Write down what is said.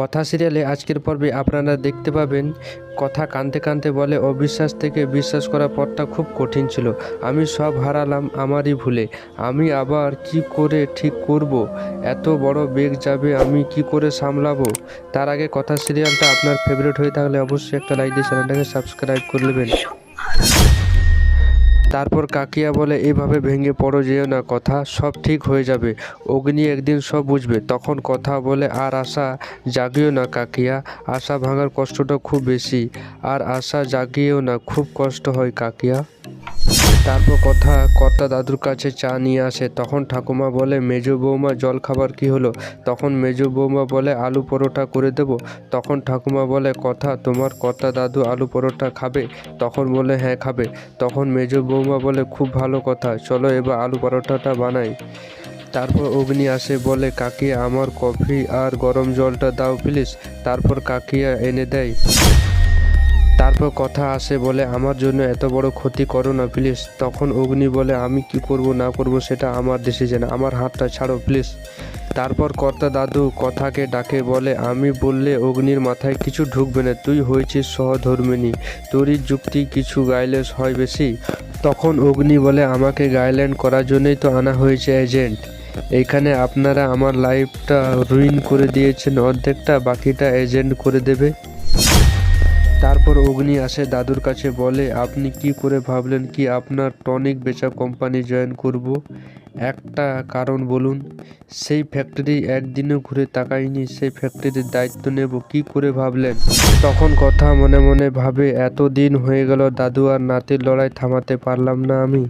কথা সিরিয়ালে আজকের পর্বে আপনারা দেখতে পাবেন, কথা কানতে কানতে বলে অবিশ্বাস থেকে বিশ্বাস করার পথটা খুব কঠিন ছিল। আমি সব হারালাম আমারই ভুলে। আমি আবার কি করে ঠিক করব? এত বড় বেগ যাবে আমি কি করে সামলাবো? তার আগে কথা সিরিয়ালটা আপনার ফেভারিট হয়ে থাকলে অবশ্যই একটা লাইক দিয়ে চ্যানেলটাকে সাবস্ক্রাইব করে নেবেন। তারপর কাকিয়া বলে, এভাবে ভেঙে পড়ো যেও না, কথা সব ঠিক হয়ে যাবে। অগ্নি একদিন সব বুঝবে। তখন কথা বলে, আর আশা জাগিও না কাকিয়া, আশা ভাঙার কষ্টটা খুব বেশি। আর আশা জাগিয়েও না, খুব কষ্ট হয় কাকিয়া। তারপর কথা, কর্তা দাদুর কাছে চা নিয়ে আসে। তখন ঠাকুমা বলে, মেজো বৌমা, জল খাবার কি হলো? তখন মেজো বৌমা বলে, আলু পরোটা করে দেব। তখন ঠাকুমা বলে, কথা, তোমার কর্তা দাদু আলু পরোটা খাবে? তখন বলে হ্যাঁ খাবে। তখন মেজো বৌমা বলে, খুব ভালো কথা, চলো এবার আলু পরোটাটা বানাই। তারপর অগ্নি আসে, বলে, কাকিয়া, আমার কফি আর গরম জলটা দাও প্লিজ। তারপর কাকিয়া এনে দেয়। তারপর কথা আসে বলে, আমার জন্য এত বড় ক্ষতি করো না প্লিজ তখন অগ্নি বলে, আমি কি করব, না করব, সেটা আমার ডিসিশন আমার হাতটা ছাড়ো প্লিজ তারপর কর্তা দাদু কথাকে ডাকে বলে, আমি বললে অগ্নির মাথায় কিছু ঢুকবে না, তুই হয়েছিস সহধর্মিনী, তোরই যুক্তি কিছু গাইলেস হয় বেশি। তখন অগ্নি বলে, আমাকে গাইল্যান্ড করার জন্যই তো আনা হয়েছে এজেন্ট এইখানে আপনারা আমার লাইফটা রুইন করে দিয়েছেন, অর্ধেকটা বাকিটা এজেন্ট করে দেবে। তারপর অগ্নি আসে দাদুর কাছে, বলে, আপনি কি করে ভাবলেন কি আপনার টনিক বেচা কোম্পানি জয়েন করব? একটা কারণ বলুন, সেই ফ্যাক্টরি একদিনও ঘুরে তাকাইনি সেই ফ্যাক্টরির দায়িত্ব নেব, কি করে ভাবলেন? তখন কথা মনে মনে ভাবে এত দিন হয়ে গেল দাদু আর নাতির লড়াই থামাতে পারলাম না আমি।